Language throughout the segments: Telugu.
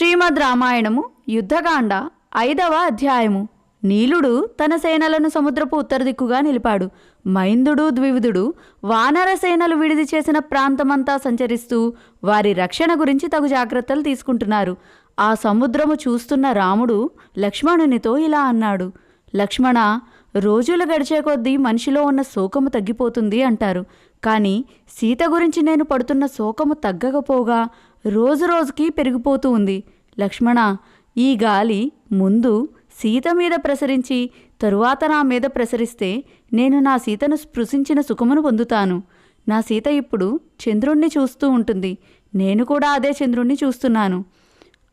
శ్రీమద్ రామాయణము యుద్ధకాండ ఐదవ అధ్యాయము. నీలుడు తన సేనలను సముద్రపు ఉత్తర దిక్కుగా నిలిపాడు. మైందుడు ద్వివిధుడు వానర సేనలు విడిది చేసిన ప్రాంతమంతా సంచరిస్తూ వారి రక్షణ గురించి తగు జాగ్రత్తలు తీసుకుంటున్నారు. ఆ సముద్రము చూస్తున్న రాముడు లక్ష్మణునితో ఇలా అన్నాడు. లక్ష్మణ రోజులు గడిచే కొద్దీ మనిషిలో ఉన్న శోకము తగ్గిపోతుంది అంటారు. కానీ సీత గురించి నేను పడుతున్న శోకము తగ్గకపోగా రోజు రోజుకి పెరిగిపోతూ ఉంది. లక్ష్మణ ఈ గాలి ముందు సీత మీద ప్రసరించి తరువాత నా మీద ప్రసరిస్తే నేను నా సీతను స్పృశించిన సుఖమును పొందుతాను. నా సీత ఇప్పుడు చంద్రుణ్ణి చూస్తూ ఉంటుంది. నేను కూడా అదే చంద్రుణ్ణి చూస్తున్నాను.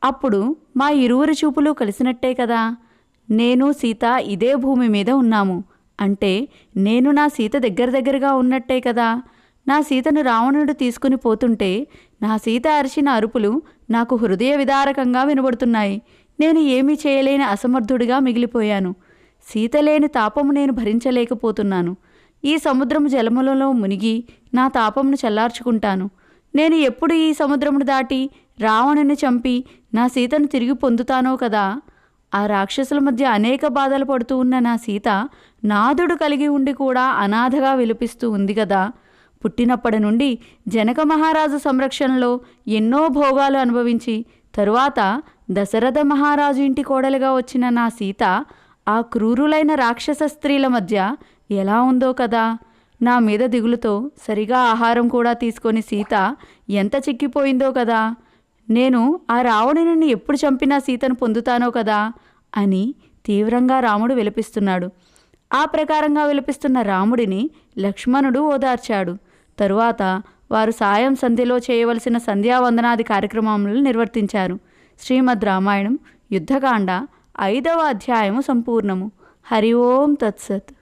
అప్పుడు మా ఇరువురి చూపులు కలిసినట్టే కదా? నేను సీత ఇదే భూమి మీద ఉన్నాము. అంటే నేను నా సీత దగ్గర దగ్గరగా ఉన్నట్టే కదా. నా సీతను రావణుడు తీసుకుని పోతుంటే నా సీత అరిచిన అరుపులు నాకు హృదయ విదారకంగా వినబడుతున్నాయి. నేను ఏమీ చేయలేని అసమర్థుడిగా మిగిలిపోయాను. సీత లేని తాపము నేను భరించలేకపోతున్నాను. ఈ సముద్రం జలములలో మునిగి నా తాపమును చల్లార్చుకుంటాను. నేను ఎప్పుడు ఈ సముద్రమును దాటి రావణుని చంపి నా సీతను తిరిగి పొందుతానో కదా. ఆ రాక్షసుల మధ్య అనేక బాధలు పడుతూ ఉన్న నా సీత నాదుడు కలిగి ఉండి కూడా అనాథగా విలపిస్తూ ఉంది కదా. పుట్టినప్పటి నుండి జనక మహారాజు సంరక్షణలో ఎన్నో భోగాలు అనుభవించి తరువాత దశరథ మహారాజు ఇంటి కోడలుగా వచ్చిన నా సీత ఆ క్రూరులైన రాక్షస స్త్రీల మధ్య ఎలా ఉందో కదా. నా మీద దిగులుతో సరిగా ఆహారం కూడా తీసుకొని సీత ఎంత చిక్కిపోయిందో కదా. నేను ఆ రావణుని ఎప్పుడు చంపినా సీతను పొందుతానో కదా? అని తీవ్రంగా రాముడు విలపిస్తున్నాడు. ఆ ప్రకారంగా విలపిస్తున్న రాముడిని లక్ష్మణుడు ఓదార్చాడు. తరువాత వారు సాయం సంధ్యలో చేయవలసిన సంధ్యావందనాది కార్యక్రమములను నిర్వర్తించారు. శ్రీమద్ రామాయణం యుద్ధకాండ ఐదవ అధ్యాయము సంపూర్ణము. హరి ఓం తత్సత్.